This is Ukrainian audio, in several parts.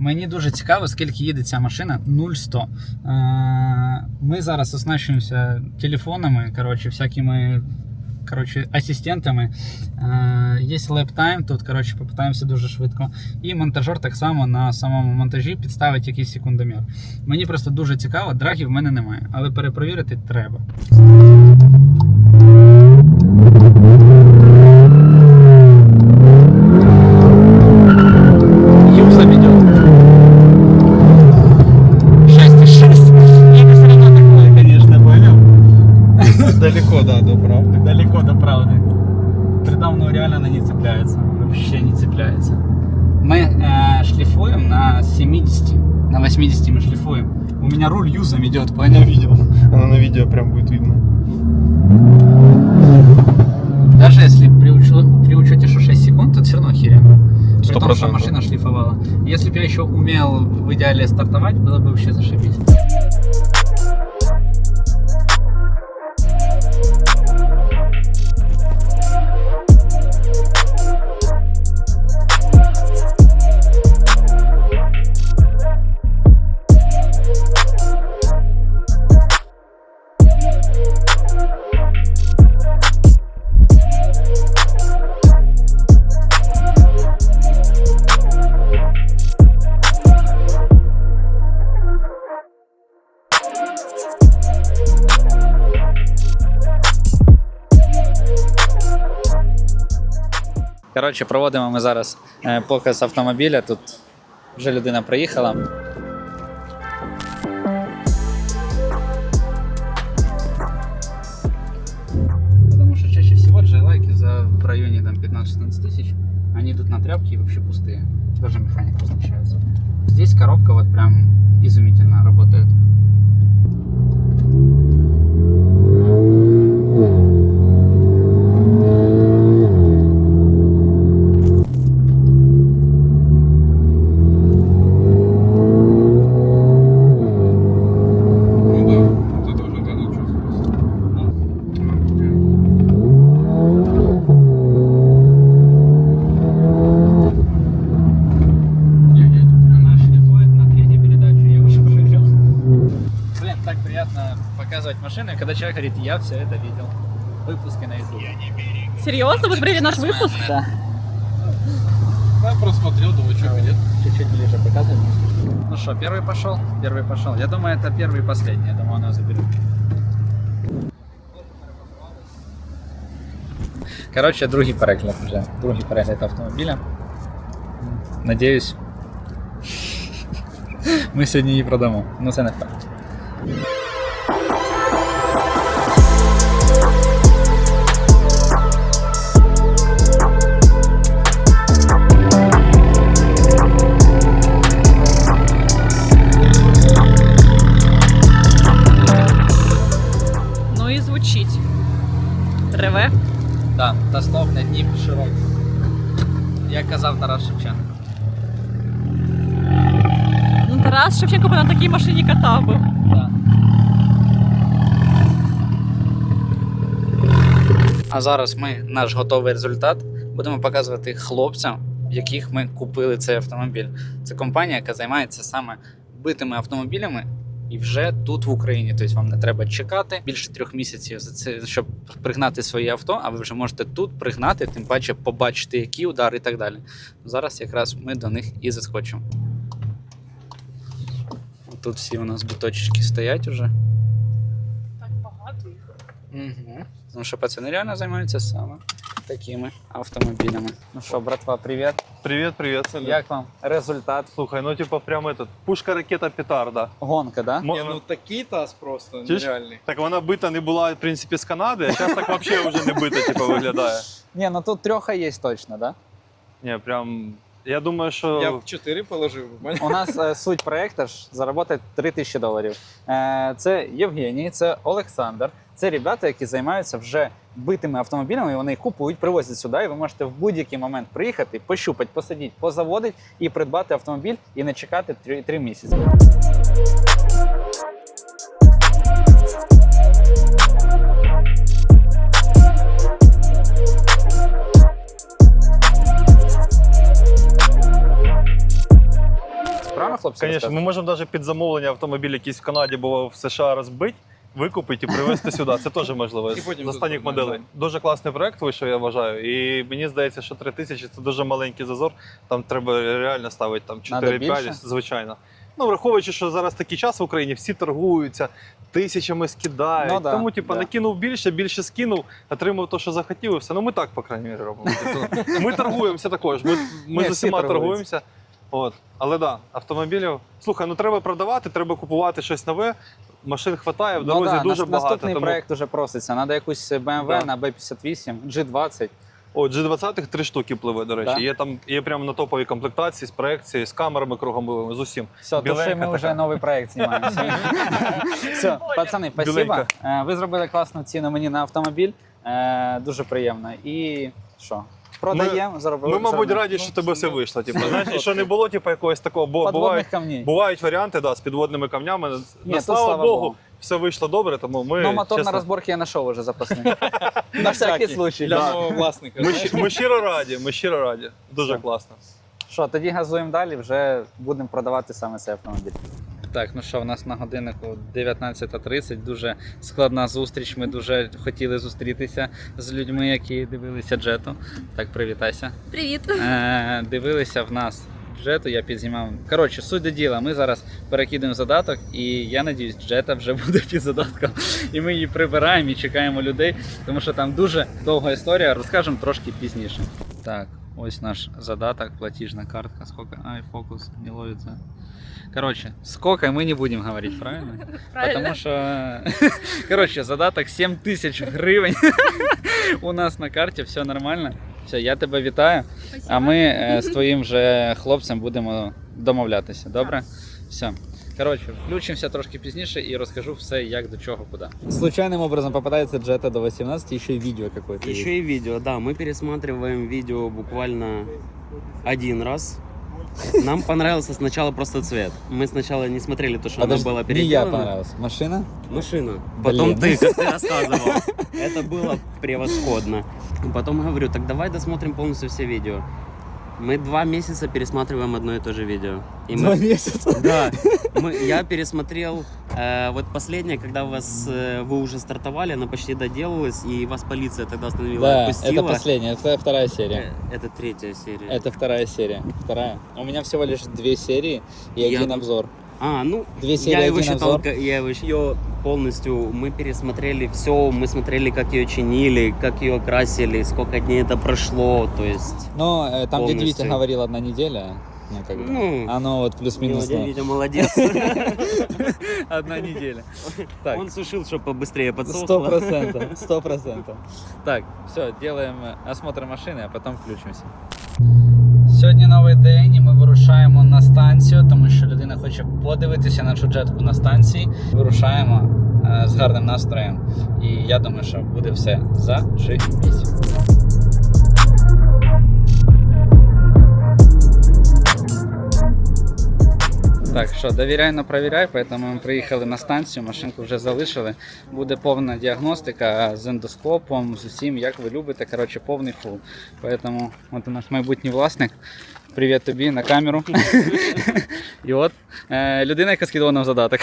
Мені дуже цікаво, скільки їде ця машина 0-100. Е, Ми зараз оснащуємося телефонами, коротше, всякими коротше, асистентами. Е, Є лептайм, тут коротше, попитаємося дуже швидко. І монтажер так само на самому монтажі підставить якийсь секундомір. Мені просто дуже цікаво, драгів в мене немає, але перепровірити треба. 80. На 80 мы шлифуем. У меня руль юзом идет, понял? Я видел. Она на видео прям будет видно. Даже если при, уч- при учете, что 6 секунд, это все равно херем. При том, что машина шлифовала. Если бы я еще умел в идеале стартовать, было бы вообще зашибись. Коротше, проводимо ми зараз показ автомобіля. Тут вже людина приїхала. Потому что чаще всего джайлайки за в районе там 15-16 тысяч, они идут на тряпки и вообще пустые. Даже механик возмущается. Здесь коробка вот прям изумительно работает. так приятно показывать машины, когда человек говорит, я все это видел. Выпуски на YouTube. Серьезно? Вы смотрели наш выпуск? Да. Я просто смотрел, думаю, что будет. Чуть-чуть ближе показывай. Ну что, первый пошел? Первый пошел. Я думаю, это первый и последний. Я думаю, она заберет. Коротше, другий перегляд вже. Другий перегляд автомобіля. Надіюсь. Ми сьогодні її продамо. Ну це не факт. Ну і звучить. Реве. Так, та слов на дні широкий. Як казав Тарас Шевченко. Ну, Тарас Шевченко би на такій машині катав би. А зараз ми наш готовий результат будемо показувати хлопцям, в яких ми купили цей автомобіль. Це компанія, яка займається саме битими автомобілями. І вже тут в Україні, тобто вам не треба чекати більше трьох місяців за це, щоб пригнати своє авто, а ви вже можете тут пригнати, тим паче побачити, які удари і так далі. Зараз якраз ми до них і заскочимо. Тут всі у нас буточки стоять уже. Так багато їх. Угу. Тому що пацани реально займаються саме такими автомобілями. Ну що, братва, привіт. Привет, привет, салют. Як вам результат? Слухай, ну типа прям этот, пушка, ракета, петарда. Гонка, да? Мо- Не, ну такий таз просто Чуєш? нереальний. Так вона бита не була, в принципі, з Канади, а зараз так вообще вже не бита, типа, виглядає. Ні, ну тут трьоха є точно, да? Ні, прям. Я думаю, що. Я б 4 положив. У нас е, суть проекту ж заробити 3 тисячі доларів. Е, це Євгеній, це Олександр. Це ребята, які займаються вже битими автомобілями. і Вони їх купують, привозять сюди, і ви можете в будь-який момент приїхати, пощупати, посадити, позаводити і придбати автомобіль і не чекати 3, 3 місяці. хлопці Звісно, ми можемо навіть під замовлення автомобіль якийсь в Канаді або в США розбити, викупити і привезти сюди. Це теж можливо. І потім З останніх моделей. Дуже класний проект вийшов, я вважаю. І мені здається, що 3 тисячі це дуже маленький зазор. Там треба реально ставити там Надо 4-5, більше? звичайно. Ну, враховуючи, що зараз такий час в Україні, всі торгуються, тисячами скидають. Ну да, Тому, типу, да. накинув більше, більше скинув, отримав те, що захотів, і все. Ну ми так, по крайній мірі, робимо. Тобто, ми торгуємося також. Ми, ми Ні, з всі усіма торгуються. торгуємося. От. Але так, да, автомобілів. Слухай, ну треба продавати, треба купувати щось нове. Машин хватає, в дорозі ну, да, дуже багато. Наступний Тому... проект уже проситься. Надо якусь BMW Да. на B58, G20. О, G20 три штуки пливе, до речі. Да? Є там є прямо на топовій комплектації з проекції, з камерами кругом з усім. Все, то що ми вже новий проект знімаємо. Все, пацани, спасибо. Е, Ви зробили класну ціну мені на автомобіль. Е, Дуже приємно. І що? Продаємо, заробили. Ми, мабуть, заробили. раді, що тебе все вийшло. Типу, знаєш, і що не було типу, якогось такого, бо бувають, камней. бувають варіанти да, з підводними камнями. Ні, Ну, слава, слава Богу, Богу. все вийшло добре, тому ми. Ну, мотор чесно, на розборки я знайшов уже запасний. На всякий случай. Для нового власника. Ми, ми щиро раді, ми щиро раді. Дуже класно. Що, тоді газуємо далі, вже будемо продавати саме цей автомобіль. Так, ну що, в нас на годиннику 19.30, дуже складна зустріч. Ми дуже хотіли зустрітися з людьми, які дивилися джету. Так, привітайся. Привіт. Е, дивилися в нас джету, я підзнімав. Коротше, суть до діла. Ми зараз перекидаємо задаток, і я надіюсь, джета вже буде під задатком. І ми її прибираємо і чекаємо людей, тому що там дуже довга історія, розкажемо трошки пізніше. Так, ось наш задаток, платіжна картка. Сколько? Ай, фокус не ловиться. Короче, сколько мы не будем говорить, правильно? Правильно. Потому что, короче, задаток 7 тисяч гривень у нас на карті, все нормально. Все, я тебе вітаю. Спасибо. А ми з твоїм же хлопцем будемо домовлятися. Добре? Все. Коротше, включимося трошки пізніше і розкажу все, як до чого, куди. Случайним образом попадається джета до 18, ще й відео якесь. Еще и видео, да. Мы пересматриваем видео буквально один раз. Нам понравился сначала просто цвет. Мы сначала не смотрели то, что Подожди, она была не я переделана. понравилась. Машина? Машина. Потом Блин. ты, как ты рассказывал. Это было превосходно. Потом говорю, так давай досмотрим полностью все видео. Мы два месяца пересматриваем одно и то же видео. И мы месяца. да, мы, я пересмотрел э, вот последнее, когда вас э, вы уже стартовали, она почти доделалась, и вас полиция тогда остановила, Да, отпустила. это последняя, это вторая серия. Э, Это третья серия. Это вторая серия. Вторая. У меня всего лишь две серии и Я- один обзор. А, ну, Две я его считал, обзор. я его ее полностью, мы пересмотрели все, мы смотрели, как ее чинили, как ее красили, сколько дней это прошло, то есть, Ну, э, там, где Полностью. Витя говорил одна неделя, ну, как бы, ну, оно вот плюс-минус, ну, Витя молодец. одна неделя. Он сушил, чтобы побыстрее Сто подсохло. процентов, сто процентов. Так, все, делаем э, осмотр машини, а потім включимося. Сьогодні новий день, і ми вирушаємо на станцію, тому що людина хоче подивитися нашу джетку на станції. Вирушаємо е, з гарним настроєм. І я думаю, що буде все за Так, що, довіряй, провіряй, поэтому ми приїхали на станцію, машинку вже залишили. Буде повна діагностика з ендоскопом, з усім, як ви любите. Коротше, повний фул. Поэтому от у нас майбутній власник. Привіт тобі на камеру. І от е, людина, яка скидала нам задаток.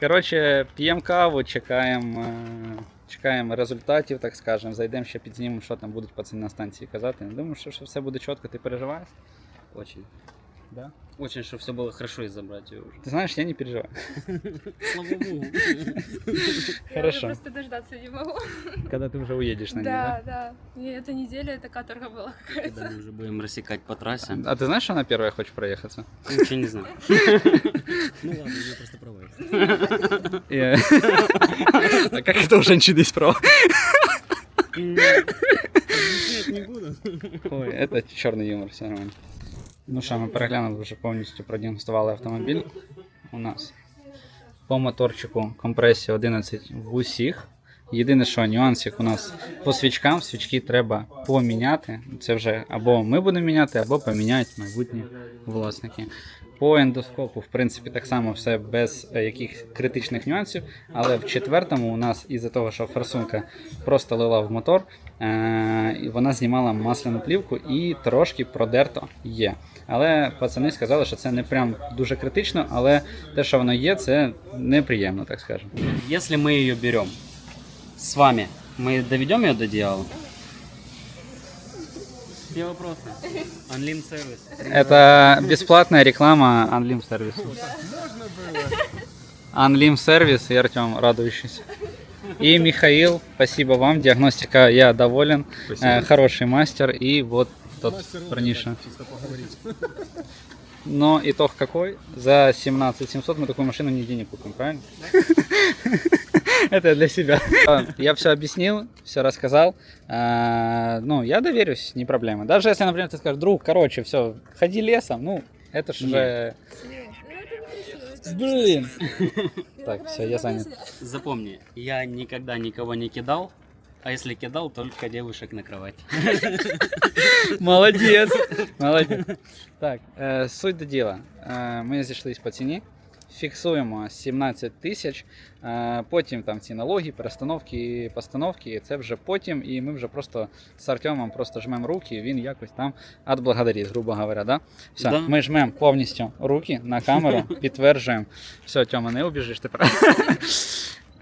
Коротше, п'ємо каву, чекаємо. е, Чекаємо результатів, так скажемо. Зайдемо ще підзнімемо, що там будуть пацани на станції казати. Думаю, що, що все буде чітко, ти переживаєш? Очень. Да? Очень, чтобы все было хорошо и забрать ее уже. Ти знаєш, я не переживаю. Слава богу. Я Хорошо. уже просто дождаться не могу. Когда ты уже уедешь на ней, Да, да. И эта неделя, это каторга была какая-то. Когда мы уже будем рассекать по трассе. А ты знаешь, что она первая хочет проехаться? Ничего не знаю. Ну ладно, я просто права. И- А как это у женщины есть право? не буду. Ой, это чорний юмор, все нормально. Ну що, ми переглянули вже повністю продіагностували автомобіль. У нас по моторчику компресія 11 в усіх. Єдине, що нюанс, як у нас по свічкам, свічки треба поміняти. Це вже або ми будемо міняти, або поміняють майбутні власники. По ендоскопу, в принципі, так само все без е, яких критичних нюансів. Але в четвертому у нас із-за того, що форсунка просто лила в мотор, е- вона знімала масляну плівку і трошки продерто є. Але пацани сказали, що це не прям дуже критично, але те, що воно є, це неприємно, так скажемо. Если мы ее берем с вами, мы доведем ее до идеала? Все вопросы. Анлим сервис. Это бесплатная реклама Unlim сервиса. Unlim сервис и Артем радующийся. И Михаил, спасибо вам. Диагностика, я доволен. Э, хороший мастер. И вот тот парниша. Но итог какой? За 17 700 мы такую машину нигде не купим, правильно? Это я для себя. А, Я все объяснил, все рассказал. А, Ну, я доверюсь, не проблема. Даже если, например, ты скажешь, друг, короче, все, ходи лесом, ну, это ж уже... Блин. Так, все, я занят. Запомни, я никогда никого не кидал, а если кидал, только девушек на кровать. Молодець. Молодець. Так, е, суть до діла. Е, ми зійшлись по ціні. Фіксуємо 17 тисяч, е, потім там ці налоги, перестановки, постановки, це вже потім, і ми вже просто з Артемом просто жмемо руки, він якось там отблагодарить, грубо говоря. Да? Все, Да. ми жмемо повністю руки на камеру, підтверджуємо. Все, Тьома, не убіжиш тепер.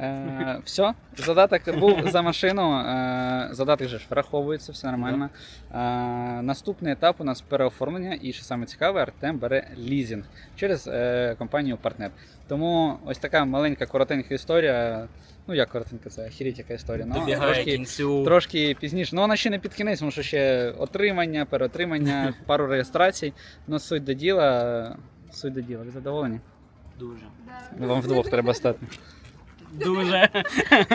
Е, все, задаток був за машину. Е, задаток же ж враховується, все нормально. Е, наступний етап у нас переоформлення, і що саме цікаве, Артем бере лізінг через е, компанію партнер. Тому ось така маленька коротенька історія. Ну як коротенька, це охеріть яка історія. Ну, трошки, кінцю. трошки пізніше. Ну вона ще не під кінець, тому що ще отримання, переотримання, пару реєстрацій. Ну суть до діла. Суть до діла. Ви задоволені? Дуже. Вам вдвох треба стати. Дуже.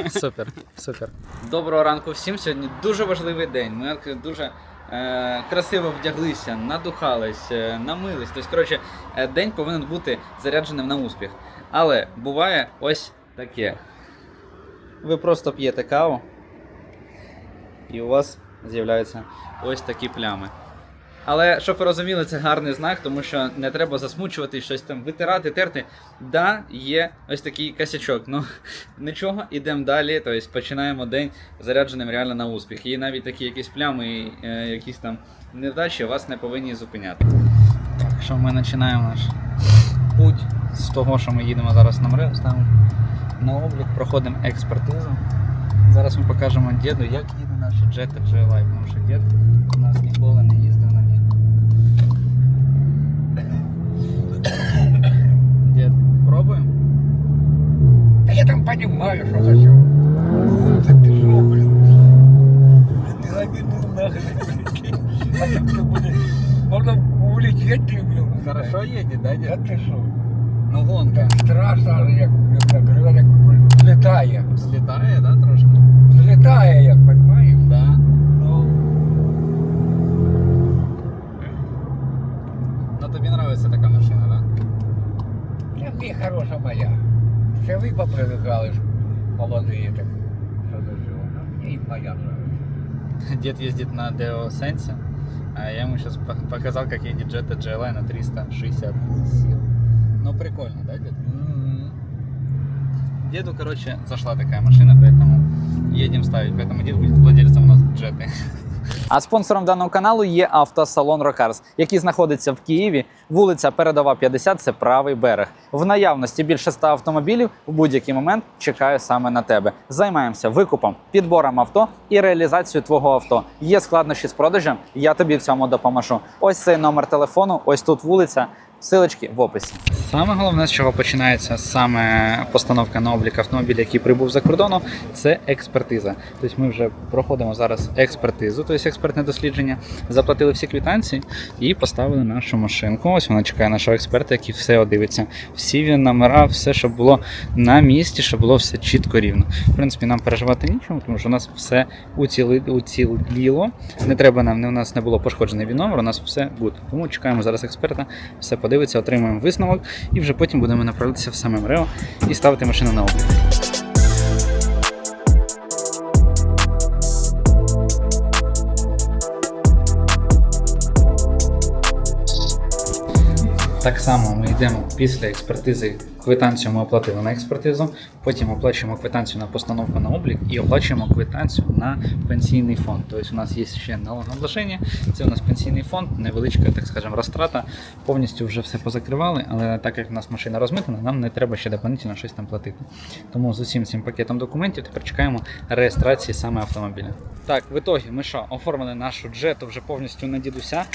Супер, супер. Доброго ранку всім. Сьогодні дуже важливий день. Ми дуже е, красиво вдяглися, надухались, е, намились. Тобто, коротше, е, день повинен бути зарядженим на успіх. Але буває ось таке. Ви просто п'єте каву, і у вас з'являються ось такі плями. Але щоб ви розуміли, це гарний знак, тому що не треба засмучувати щось там витирати, терти. Да, є ось такий косячок. Ну нічого, ідемо далі. Тобто починаємо день зарядженим реально на успіх. І навіть такі якісь плями, е, якісь там невдачі вас не повинні зупиняти. Так, що ми починаємо наш путь з того, що ми їдемо зараз на МРЕВ, ставимо на облік, проходимо експертизу. Зараз ми покажемо діду, як їде наш Jetta тому що дід у нас ніколи не я там понимаю, что за чё. Так ты шо, блин? Ты лавину нахрен, блин. А так что будет? Можно улететь ты, блин. Хорошо їде, да, Да ты шо? Ну гонка. Так страшно, як, як крилик злітає. Злітає, да, трошки? Злітає, як, понимаешь? Да. Ну, Ну тобі подобається така машина, да? це мені хороша моя. Це ви попривикали ж молоді, так, цього. Ну, мені моя нравится. Дед ездит на Део Сенсе, а я ему сейчас показал, как едет Jetta GLI на 360 сил. Ну прикольно, да, дед? Деду, короче, зашла такая машина, поэтому едем ставить. Поэтому дед будет владельцем у нас джеты. А спонсором даного каналу є автосалон Рокарс, який знаходиться в Києві. Вулиця Передова 50, це правий берег. В наявності більше 100 автомобілів в будь-який момент чекаю саме на тебе. Займаємося викупом, підбором авто і реалізацією твого авто. Є складнощі з продажем, я тобі в цьому допоможу. Ось цей номер телефону, ось тут вулиця. Силочки в описі. Саме головне, з чого починається саме постановка на облік автомобіля, який прибув за кордону, це експертиза. Тобто ми вже проходимо зараз експертизу, тобто експертне дослідження, заплатили всі квитанції і поставили нашу машинку. Ось вона чекає нашого експерта, який все одивиться. Всі він номера, все, щоб було на місці, щоб було все чітко рівно. В принципі, нам переживати нічого, тому що у нас все уціли, уціліло. Не треба нам, у нас не було пошкоджений номер, у нас все буде. Тому чекаємо зараз експерта, все подивиться, отримаємо висновок і вже потім будемо направлятися в саме МРЕО і ставити машину на облік. Так само ми йдемо після експертизи. Квитанцію ми оплатили на експертизу, потім оплачуємо квитанцію на постановку на облік і оплачуємо квитанцію на пенсійний фонд. Тобто у нас є ще налогообложення, це у нас пенсійний фонд, невеличка, так скажемо, розтрата. Повністю вже все позакривали, але так як у нас машина розмитана, нам не треба ще дополнительно щось там платити. Тому з усім цим пакетом документів тепер чекаємо реєстрації саме автомобіля. Так, в ітогі ми що, оформили нашу джету вже повністю на дідуся.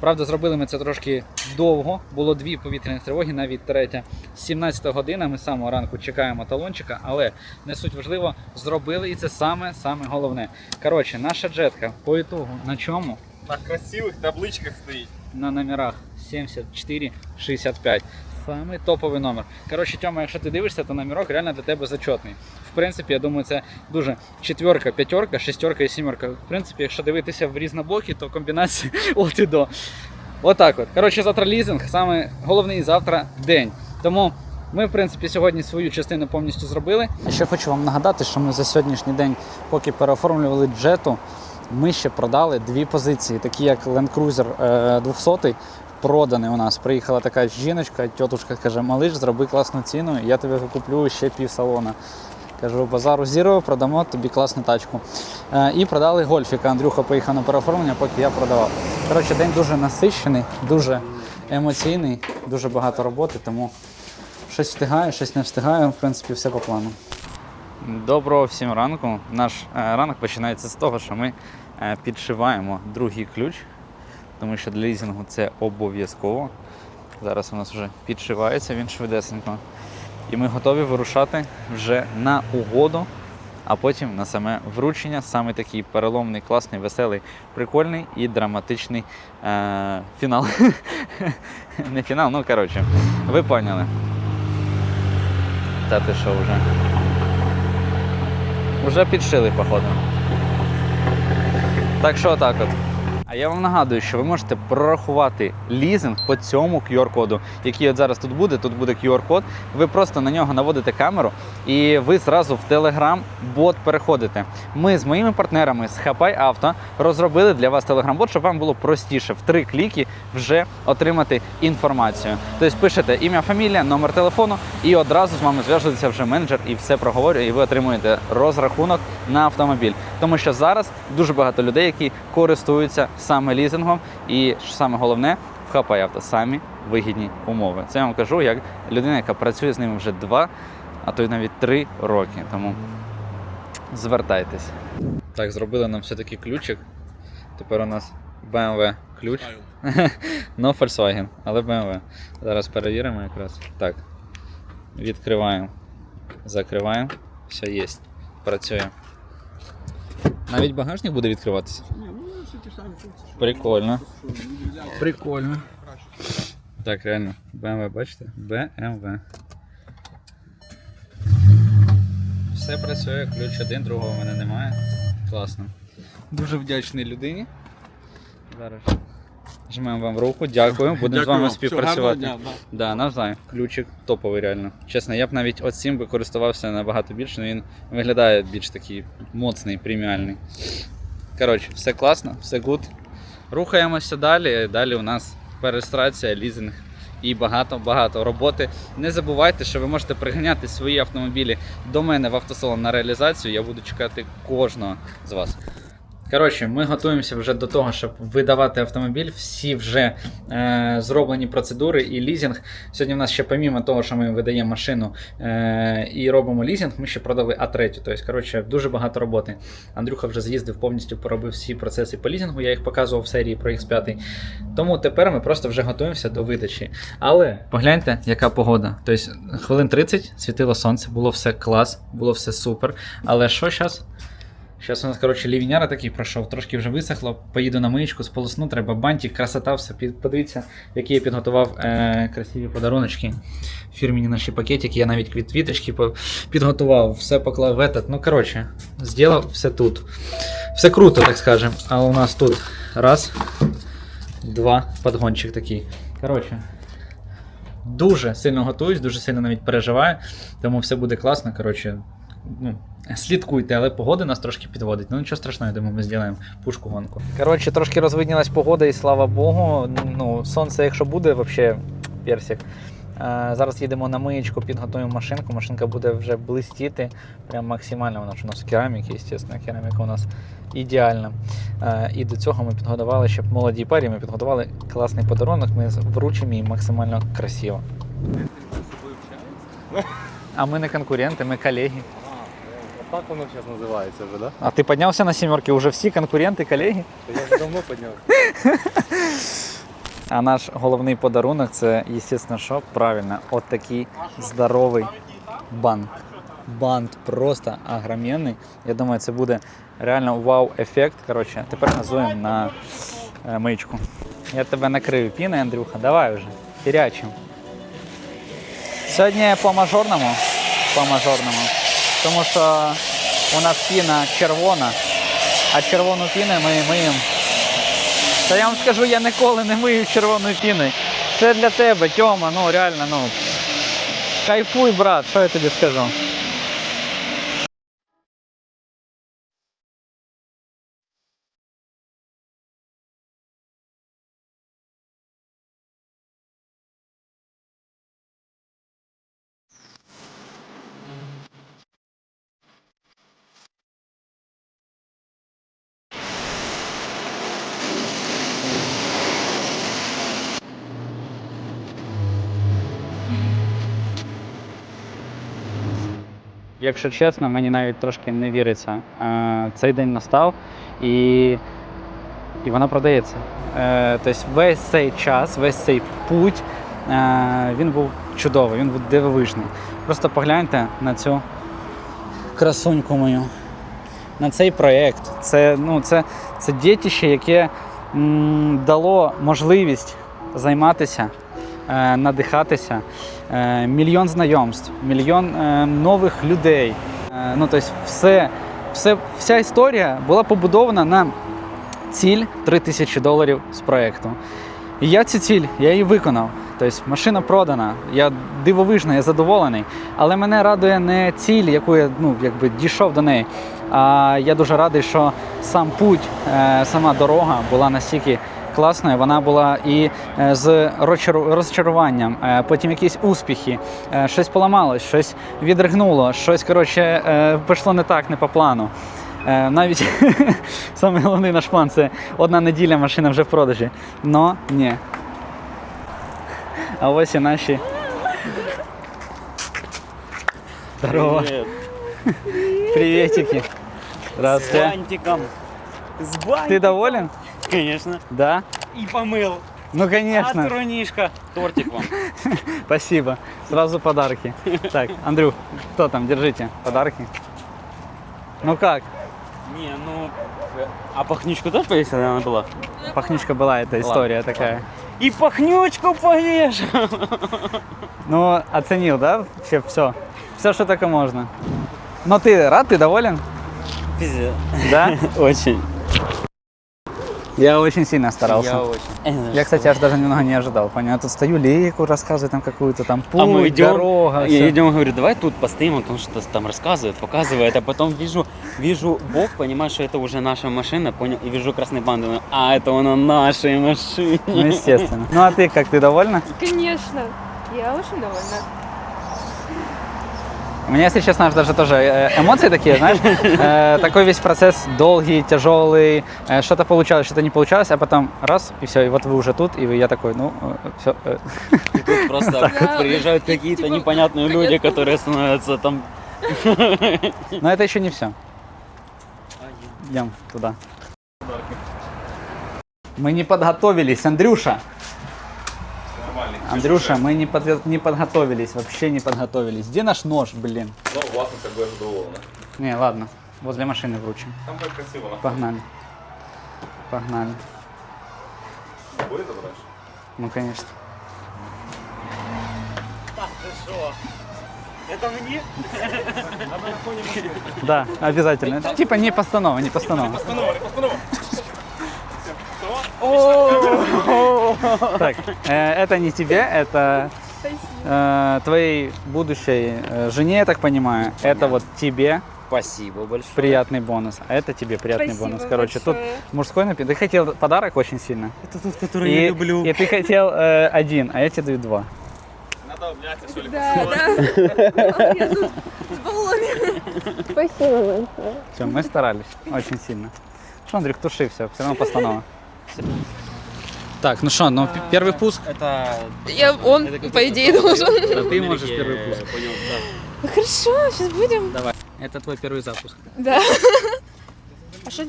Правда, зробили ми це трошки довго. Було дві повітряні тривоги, навіть третя. 17 година. Ми з самого ранку чекаємо талончика, але не суть важливо, зробили і це саме саме головне. Коротше, наша джетка по ітогу на чому? На красивих табличках стоїть. На номерах 74-65. Самий топовий номер. Коротше, Тьома, якщо ти дивишся, то номерок реально для тебе зачетний. В принципі, я думаю, це дуже четверка, п'ятерка, шестерка і сімерка. В принципі, якщо дивитися в різнобокі, то комбінація от і до. Отак от. Коротше, завтра лізинг, саме головний завтра день. Тому ми, в принципі, сьогодні свою частину повністю зробили. Ще хочу вам нагадати, що ми за сьогоднішній день, поки переоформлювали джету, ми ще продали дві позиції, такі як Land Cruiser е, 200 проданий у нас. Приїхала така жіночка, тітушка каже, малиш, зроби класну ціну, я тобі куплю ще пів салона. Кажу, базару зіро, продамо тобі класну тачку. Е, і продали гольфіка. Андрюха поїхав на переоформлення, поки я продавав. Коротше, день дуже насичений, дуже емоційний, дуже багато роботи, тому щось встигаю, щось не встигаю. В принципі, все по плану. Доброго всім ранку. Наш е, ранок починається з того, що ми е, підшиваємо другий ключ, тому що для лізінгу це обов'язково. Зараз у нас вже підшивається він швидесенько. І ми готові вирушати вже на угоду, а потім на саме вручення. Саме такий переломний, класний, веселий, прикольний і драматичний е- фінал. Не фінал, ну коротше, ви поняли. Та ти що вже? Уже підшили, походу. Так що так от. А я вам нагадую, що ви можете прорахувати лізинг по цьому QR-коду, який от зараз тут буде. Тут буде QR-код. Ви просто на нього наводите камеру і ви зразу в Telegram бот переходите. Ми з моїми партнерами з Хапай Авто розробили для вас Telegram-бот, щоб вам було простіше в три кліки вже отримати інформацію. Тобто пишете ім'я, фамілія, номер телефону, і одразу з вами зв'яжеться вже менеджер і все проговорює, і ви отримуєте розрахунок на автомобіль. Тому що зараз дуже багато людей, які користуються саме лізингом, і що саме головне, в Хапай Авто самі вигідні умови. Це я вам кажу як людина, яка працює з ними вже два, а то й навіть три роки. Тому звертайтесь. Так, зробили нам все-таки ключик. Тепер у нас BMW ключ. Ну, Volkswagen, але BMW. Зараз перевіримо якраз. Так. Відкриваємо. Закриваємо. Все є. Працює. Навіть багажник буде відкриватися. Прикольно. Прикольно. Так, реально. BMW, бачите? BMW. Все працює, ключ один, другого в мене немає. Класно. Дуже вдячний людині. Зараз жмемо вам руку, дякую. Будемо з вами співпрацювати. Да, навзаєм. Ключик топовий реально. Чесно, я б навіть оцим би користувався набагато більше, але він виглядає більш такий моцний, преміальний. Коротше, все класно, все гуд. Рухаємося далі. Далі у нас перестрація, лізинг і багато-багато роботи. Не забувайте, що ви можете приганяти свої автомобілі до мене в автосалон на реалізацію. Я буду чекати кожного з вас. Коротше, ми готуємося вже до того, щоб видавати автомобіль. Всі вже е, зроблені процедури і лізинг. Сьогодні в нас ще, помімо того, що ми видаємо машину е, і робимо лізинг, ми ще продали А3. Тобто, коротше, дуже багато роботи. Андрюха вже з'їздив, повністю поробив всі процеси по лізингу, я їх показував в серії про X5. Тому тепер ми просто вже готуємося до видачі. Але погляньте, яка погода. Тобто, хвилин 30 світило сонце, було все клас, було все супер. Але що зараз? Зараз у нас, коротше, лівіняра такий пройшов, трошки вже висохло. Поїду на миєчку, сполосну, треба бантик, красота, все. Подивіться, які я підготував е- красиві подаруночки. Фірміні наші пакетики, я навіть квіточки підготував, все поклав в этот. Ну, коротше, зробив все тут. Все круто, так скажем. А у нас тут раз, два, подгончик такий. Коротше. Дуже сильно готуюсь, дуже сильно навіть переживаю, тому все буде класно. Коротше, ну, слідкуйте, але погода нас трошки підводить. Ну нічого страшного, я думаю, ми зробимо пушку гонку. Коротше, трошки розвиднілась погода, і слава Богу. Ну, сонце, якщо буде, взагалі персик. Е, Зараз їдемо на миєчку, підготуємо машинку. Машинка буде вже блистіти. Прям максимально. Вона ж у нас кераміки, звісно, кераміка у нас ідеальна. Е, І до цього ми підготували, щоб молодій парі ми підготували класний подарунок. Ми вручимо їй максимально красиво. А ми не конкуренти, ми колеги. Так воно зараз називається вже, да? А ти піднявся на сімерки, уже всі конкуренти, колеги? Я вже давно підняв. А наш головний подарунок це, звісно, що правильно, от такий здоровий бант. Бант просто огроменний. Я думаю, це буде реально вау-ефект. Коротше, тепер газуємо на е, мичку. Я тебе накрию піною, Андрюха. Давай вже. Хірячим. Сьогодні по мажорному. По мажорному. Тому що у нас піна червона, а червону піну ми миємо та я вам скажу, я ніколи не мию червоної піни. Це для тебе, Тьома, ну реально, ну. Кайфуй, брат, що я тобі скажу. Якщо чесно, мені навіть трошки не віриться. Е, Цей день настав і, і вона продається. Е, Тобто весь цей час, весь цей путь, е, він був чудовий, він був дивовижний. Просто погляньте на цю красуньку мою, на цей проєкт. Це, ну, це, це дітище, яке дало можливість займатися, надихатися. Е, мільйон знайомств, мільйон е, нових людей. Е, ну, тобто все, все, вся історія була побудована на ціль 3 тисячі доларів з проєкту. І я цю ціль, я її виконав. Тобто машина продана, я дивовижно, я задоволений. Але мене радує не ціль, яку я ну, якби дійшов до неї. А я дуже радий, що сам путь, е, сама дорога була настільки класною. Вона була і е, з розчаруванням, е, потім якісь успіхи, е, щось поламалось, щось відригнуло, щось коротше пішло не так, не по плану. Навіть саме головний наш план це одна неділя машина вже в продажі. Но ні. А ось і наші. Здорово. Приветики. Здравствуйте. бантиком. С бантиком. Ты доволен? Конечно. Да? И помыл. Ну, конечно. А трунишка. Тортик вам. Спасибо. Сразу подарки. Так, Андрюх, кто там? Держите подарки. Ну как? Не, ну... А пахнючку тоже повесила, она была? Пахничка была эта история такая. И пахнючку повешал. Ну, оценил, да? Вообще все. Все, что только можно. Но ты рад, ты доволен? Пиздец. Да? Очень. Я очень сильно старался. Я очень. Э, Я, кстати, аж даже немного не ожидал. Понял? Я тут стою, лейку рассказываю там какую-то там путь, А мы идем, дорога. я всё. идем, говорю, давай тут постоим, он там что-то там рассказывает, показывает, а потом вижу, вижу бок, понимаю, что это уже наша машина, понял, и вижу красный бан, думаю, а это он на нашей машине. Ну, естественно. Ну, а ты как, ты довольна? Конечно. Я очень довольна. У меня, если честно, аж даже тоже э, эмоции такие, знаешь, э, такой весь процесс долгий, тяжелый, э, что-то получалось, что-то не получалось, а потом раз, и все, и вот вы уже тут, и я такой, ну, все. И тут просто Да. приезжают какие-то Типа, непонятные люди, которые становятся там... Но это еще не все. Идем туда. Мы не подготовились, Андрюша. Андрюша, мы не, подго- не подготовились, вообще не подготовились. Где наш нож, блин? Ну, власниця буде задоволена. Не, ладно, возле машины вручим. Там буде красиво, Погнали. Погнали. Буде забираєш? Ну, конечно. Это мне? Да, обязательно. Типа не постанова, не постанова. Так, это не тебе, это твоей будущей жене, я так понимаю. Это вот тебе. Спасибо большое. Приятный бонус. А это тебе приятный Спасибо бонус. Короче, тут большое. мужской напиток. Ты хотел подарок очень сильно. Это тот, который и, я люблю. и ты хотел э, один, а я тебе даю два. Надо обняться, что ли? Да, да. Тут. Спасибо большое. Все, мы старались очень сильно. Что, Андрюх, туши все, все равно постанова. Так, ну что, ну первый пуск. Это... Я- он, по идее, должен. Да ты можешь первый пуск. Понял, да. Ну хорошо, сейчас будем. Давай. Это твой первый запуск. Да. А что,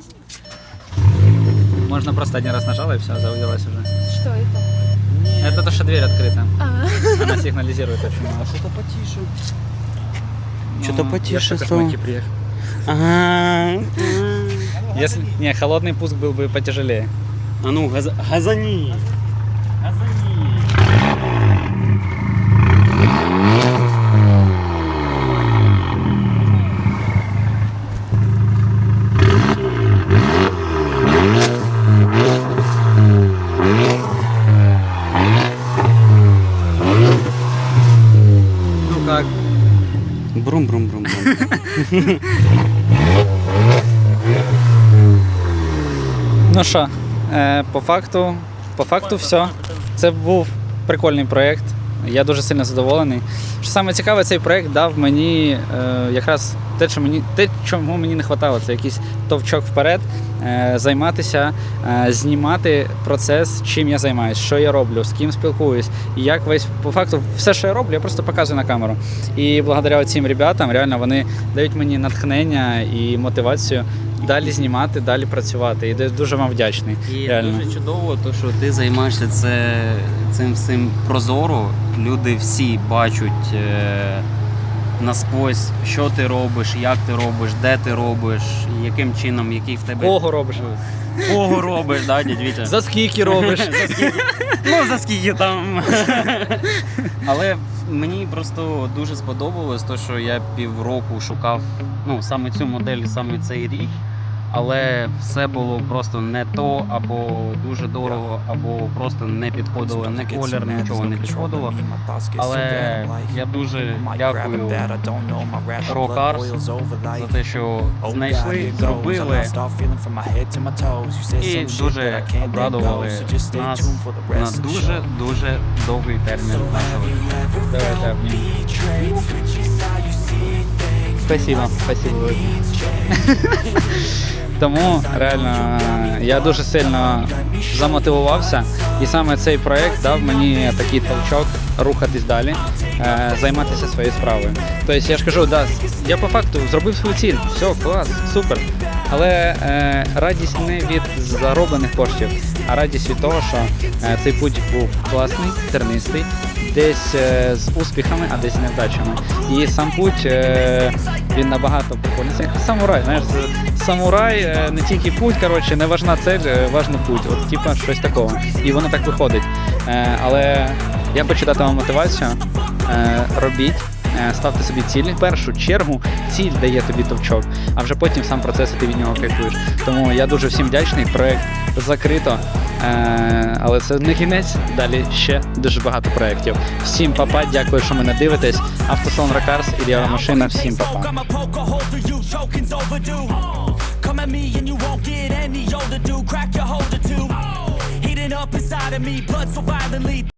Можно просто один раз нажала и все, заводилась уже. что это? Это то, что дверь открыта. А, Она сигнализирует очень много. Что-то потише. Ну, Что-то я потише с стало. Приехал. Ага. Если... Не, холодный пуск был бы потяжелее. А ну, газ... Газани. Ну как? Брум-брум-брум. Ну що, е, по факту, по факту все. Це був прикольний проєкт. Я дуже сильно задоволений. Що саме цікаве, цей проєкт дав мені е, якраз те, що мені, те, чому мені не вистачало, це якийсь товчок вперед, е, займатися, е, знімати процес, чим я займаюся, що я роблю, з ким спілкуюсь. Як весь по факту все, що я роблю, я просто показую на камеру. І благодаря цим ребятам, реально вони дають мені натхнення і мотивацію далі знімати, далі працювати. І дуже вам вдячний. І Реально. дуже чудово, то, що ти займаєшся це, цим всім прозоро. Люди всі бачать е, насквозь, що ти робиш, як ти робиш, де ти робиш, яким чином, який в тебе Кого робиш? кого робиш, да, дядь Вітя? За скільки робиш? За скільки? Ну, за скільки там. Але мені просто дуже сподобалось те, що я півроку шукав ну, саме цю модель, саме цей рік. Але все було просто не то, або дуже дорого, або просто не підходило, не колір, нічого не підходило. Але я дуже дякую Рокарс за те, що знайшли, зробили і дуже обрадували нас на дуже дуже довгий термін. Давайте. Спасибо, спасибо. Тому реально я дуже сильно замотивувався, і саме цей проект дав мені такий толчок рухатись далі, е, займатися своєю справою. Тобто я ж кажу, да, я по факту зробив свою ціль, все, клас, супер. Але е, радість не від зароблених коштів, а радість від того, що е, цей путь був класний, тернистий, десь е, з успіхами, а десь невдачами. І сам путь е, він набагато прикольний. Як самурай, знаєш, самурай не тільки путь, коротше, не важна цель, важна путь. От типа щось такого. І воно так виходить. Але я хочу дати вам мотивацію. Робіть. Е, Ставте собі цілі. В першу чергу ціль дає тобі товчок, а вже потім сам процес і ти від нього кайфуєш. Тому я дуже всім вдячний. Проект закрито. Е, але це не кінець. Далі ще дуже багато проєктів. Всім папа, дякую, що мене дивитесь. Автосалон Ракарс, Ідеала машина. Всім папа. Come at me and you won't get any older, dude. Crack your holder too. Heating up inside of me, blood so violently.